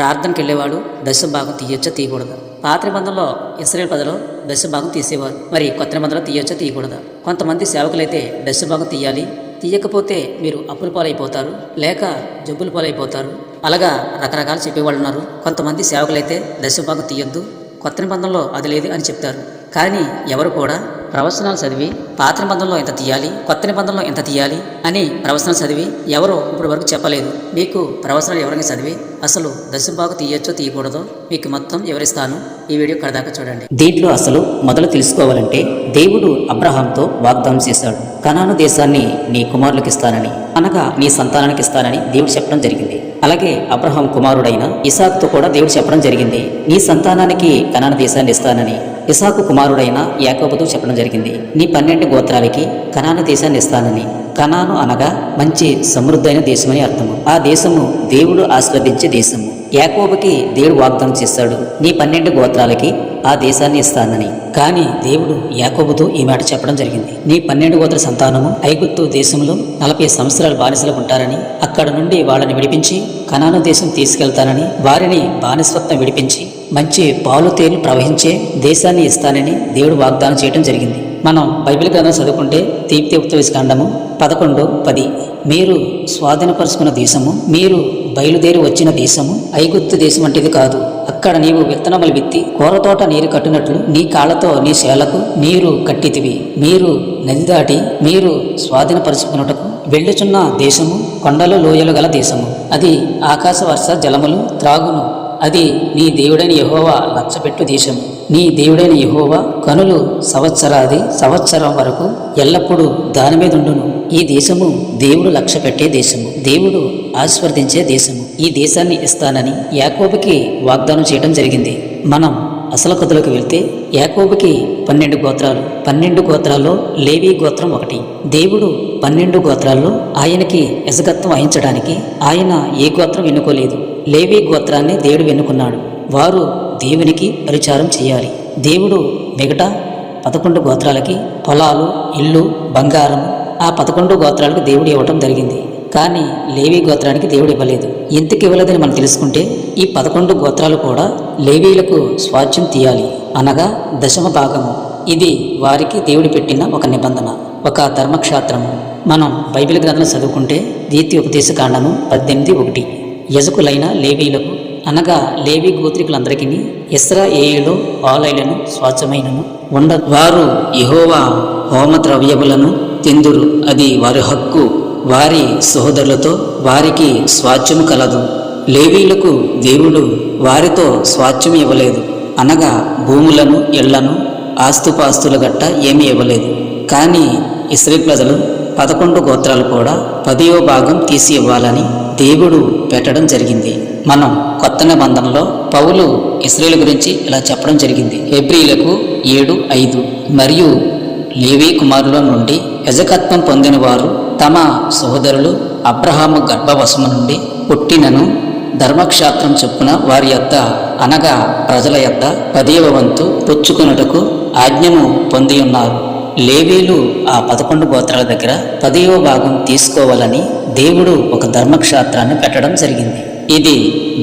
ప్రార్థనకి వెళ్ళేవాడు దశ భాగం తీయొచ్చా తీయకూడదు. పాత నిబంధనలో ఇస్రాయల్ ప్రజలు దశ భాగం తీసేవారు. మరి కొత్త నిబంధనలో తీయొచ్చా తీయకూడదు? కొంతమంది సేవకులైతే దశ భాగం తీయాలి. తీయకపోతే మీరు అప్పుల పాలైపోతారు లేక జబ్బుల పాలైపోతారు. అలాగా రకరకాలు చెప్పేవాళ్ళు ఉన్నారు కొంతమంది సేవకులైతే దశ భాగం తీయొద్దు కొత్త నిబంధనలో అది లేదు అని చెప్తారు. కానీ ఎవరు కూడా ప్రవచనాలు చదివి పాత నిబంధనలో ఎంత తీయాలి కొత్త నిబంధనలో ఎంత తీయాలి అని ప్రవచనాలు చదివి ఎవరో ఇప్పుడు వరకు చెప్పలేదు. మీకు ప్రవచనాలు ఎవరైనా చదివి అసలు దశభాగం తీయొచ్చో తీయకూడదో మీకు మొత్తం వివరిస్తాను. ఈ వీడియో కడదాకా చూడండి. దీంట్లో అసలు మొదలు తెలుసుకోవాలంటే దేవుడు అబ్రహాంతో వాగ్దానం చేశాడు. కనాను దేశాన్ని నీ కుమారులకు ఇస్తానని అనగా నీ సంతానానికి ఇస్తానని దేవుడు చెప్పడం జరిగింది. అలాగే అబ్రహాం కుమారుడైన ఇసాక్తో కూడా దేవుడు చెప్పడం జరిగింది. నీ సంతానానికి కనాన దేశాన్ని ఇస్తానని ఇసాకు కుమారుడైన యాకోబుతో చెప్పడం జరిగింది. నీ పన్నెండు గోత్రాలకి కణాను దేశాన్ని ఇస్తానని. కణాను అనగా మంచి సమృద్ధైన దేశమని అర్థము. ఆ దేశము దేవుడు ఆస్వాదించే దేశము. యాకోబుకి దేవుడు వాగ్దానం చేస్తాడు నీ పన్నెండు గోత్రాలకి ఆ దేశాన్ని ఇస్తానని. కానీ దేవుడు యాకోబుతో ఈ మాట చెప్పడం జరిగింది. నీ పన్నెండు గోత్ర సంతానము ఐగుప్తు దేశంలో నలభై సంవత్సరాలు బానిసలు ఉంటారని అక్కడ నుండి వాళ్ళని విడిపించి కనాను దేశం తీసుకెళ్తానని వారిని బానిసత్వం విడిపించి మంచి పాలు తేలు ప్రవహించే దేశాన్ని ఇస్తానని దేవుడు వాగ్దానం చేయడం జరిగింది. మనం బైబిల్ గ్రంథం చదువుకుంటే తీర్థి ఉత్తవిస్కాండము పదకొండు పది. మీరు స్వాధీనపరుచుకున్న దేశము మీరు బయలుదేరి వచ్చిన దేశము ఐగుప్తు దేశం వంటిది కాదు. అక్కడ నీవు విత్తనములు విత్తి కూరతోట నీరు కట్టినట్లు నీ కాళ్ళతో నీ శేలకు నీరు కట్టితివి. మీరు నది దాటి మీరు స్వాధీనపరుచుకున్నటకు వెళ్ళుచున్న దేశము కొండలు లోయలు గల దేశము. అది ఆకాశ వర్ష జలములు త్రాగును. అది నీ దేవుడైన యహోవా లచ్చపెట్టు దేశము. నీ దేవుడైన యహోవా కనులు సంవత్సరాది సంవత్సరం వరకు ఎల్లప్పుడూ దాని మీద ఉండును. ఈ దేశము దేవుడు లక్ష్య పెట్టే దేశము. దేవుడు ఆస్వర్దించే దేశము. ఈ దేశాన్ని ఇస్తానని యాకోబుకి వాగ్దానం చేయడం జరిగింది. మనం అసలు కథలోకి వెళ్తే యాకోబుకి పన్నెండు గోత్రాలు పన్నెండు గోత్రాల్లో లేవి గోత్రం ఒకటి. దేవుడు పన్నెండు గోత్రాల్లో ఆయనకి యజగత్వం వహించడానికి ఆయన ఏ గోత్రం ఎన్నుకోలేదు. లేవి గోత్రాన్ని దేవుడు ఎన్నుకున్నాడు. వారు దేవునికి పరిచారం చేయాలి. దేవుడు మిగతా పదకొండు గోత్రాలకి పొలాలు ఇల్లు బంగారం ఆ పదకొండు గోత్రాలకు దేవుడు ఇవ్వటం జరిగింది. కానీ లేవీ గోత్రానికి దేవుడు ఇవ్వలేదు. ఎందుకు ఇవ్వలేదని మనం తెలుసుకుంటే ఈ పదకొండు గోత్రాలు కూడా లేవీలకు స్వాధ్యం తీయాలి అనగా దశమ భాగము. ఇది వారికి దేవుడు పెట్టిన ఒక నిబంధన ఒక ధర్మక్షేత్రము. మనం బైబిల్ గ్రంథం చదువుకుంటే దీతి ఉపదేశకాండము పద్దెనిమిది ఒకటి. యజకులైన లేవీలకు అనగా లేవీ గోత్రికులందరికీ ఇస్రా ఇస్రాయేలు పాలైలను స్వాచ్ఛమైనను ఉండ వారు యెహోవా హోమ ద్రవ్యములను తిందురు. అది వారి హక్కు. వారి సహోదరులతో వారికి స్వాచ్యము కలదు. లేవీలకు దేవుడు వారితో స్వాచ్ఛం ఇవ్వలేదు. అనగా భూములను ఇళ్ళను ఆస్తుపాస్తులు గట్ట ఏమీ ఇవ్వలేదు. కానీ ఇస్రాయేల్ ప్రజలు పదకొండు గోత్రాలు కూడా పదివ భాగం తీసి ఇవ్వాలని దేవుడు పెట్టడం జరిగింది. మనం కొత్త నిబంధనలో పౌలు ఇస్రేల్ గురించి ఇలా చెప్పడం జరిగింది. ఏప్రిలకు ఏడు ఐదు మరియు లేవీ కుమారుల నుండి యజకత్వం పొందిన వారు తమ సహోదరులు అబ్రహాము గర్భవశము నుండి పుట్టినను ధర్మక్షేత్రం చొప్పున వారి యొద్ద అనగా ప్రజల యొద్ద పదివ వంతు పుచ్చుకొనుటకు ఆజ్ఞను పొంది ఉన్నారు. లేవీలు ఆ పదకొండు గోత్రాల దగ్గర పదివ భాగం తీసుకోవాలని దేవుడు ఒక ధర్మక్షేత్రాన్ని పెట్టడం జరిగింది. ఇది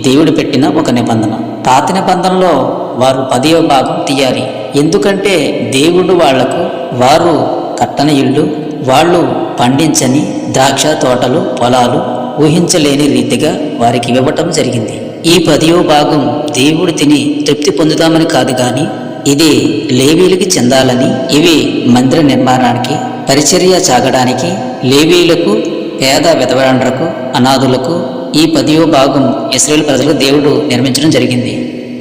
దేవుడు పెట్టిన ఒక నిబంధన. పాత నిబంధనలో వారు పదివ భాగం తీయాలి. ఎందుకంటే దేవుడు వాళ్ళకు వారు కట్టన ఇళ్ళు వాళ్ళు పండించని ద్రాక్ష తోటలు పొలాలు ఊహించలేని రీతిగా వారికి ఇవ్వటం జరిగింది. ఈ పదియో భాగం దేవుడు తిని తృప్తి పొందుతామని కాదు గాని ఇది లేవీలకి చెందాలని ఇవి మందిర నిర్మాణానికి పరిచర్య సాగడానికి లేవీలకు పేద విధవరాండ్రకు అనాథులకు ఈ పదియో భాగం ఇస్రాయేల్ ప్రజలకు దేవుడు నిర్మించడం జరిగింది.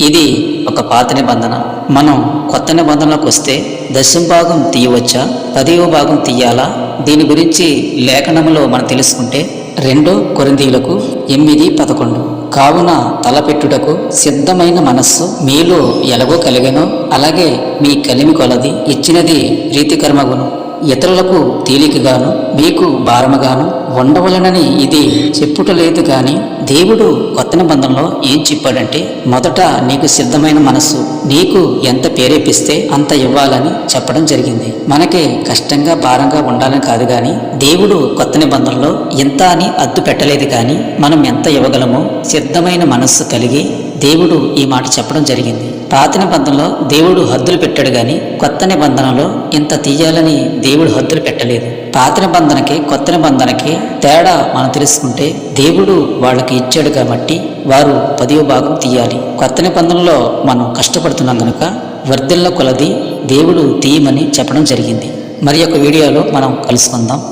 ఇది ఒక పాత నిబంధన. మనం కొత్త నిబంధనలకు వస్తే దశం భాగం తీయవచ్చా? పదివ భాగం తీయాలా? దీని గురించి లేఖనంలో మనం తెలుసుకుంటే రెండో కొరిందీలకు ఎనిమిది పదకొండు. కావున తలపెట్టుటకు సిద్ధమైన మనస్సు మీలో ఎలాగో కలిగెనో అలాగే మీ కలిమి కొలది ఇచ్చినది ప్రీతికర్మగును. ఇతరులకు తేలికగాను మీకు భారముగాను ఉండవలనని ఇది చెప్పుటలేదు కానీ దేవుడు కొత్త నిబంధనలో ఏం చెప్పాడంటే మొదట నీకు సిద్ధమైన మనస్సు నీకు ఎంత ప్రేరేపిస్తే అంత ఇవ్వాలని చెప్పడం జరిగింది. మనకి కష్టంగా భారంగా ఉండాలని కాదు గాని దేవుడు కొత్త నిబంధనలో ఎంత అని అద్దు పెట్టలేదు కానీ మనం ఎంత ఇవ్వగలమో సిద్ధమైన మనస్సు కలిగి దేవుడు ఈ మాట చెప్పడం జరిగింది. పాత నిబంధనలో దేవుడు హద్దులు పెట్టాడు గాని కొత్త నిబంధనలో ఇంత తీయాలని దేవుడు హద్దులు పెట్టలేదు. పాత నిబంధనకి కొత్త నిబంధనకి తేడా మనం తెలుసుకుంటే దేవుడు వాళ్ళకి ఇచ్చాడు కాబట్టి వారు పదివ భాగం తీయాలి. కొత్త నిబంధనలో మనం కష్టపడుతున్నాం కనుక వర్ధిల్ల కొలది దేవుడు తీయమని చెప్పడం జరిగింది. మరి యొక్క వీడియోలో మనం కలుసుకుందాం.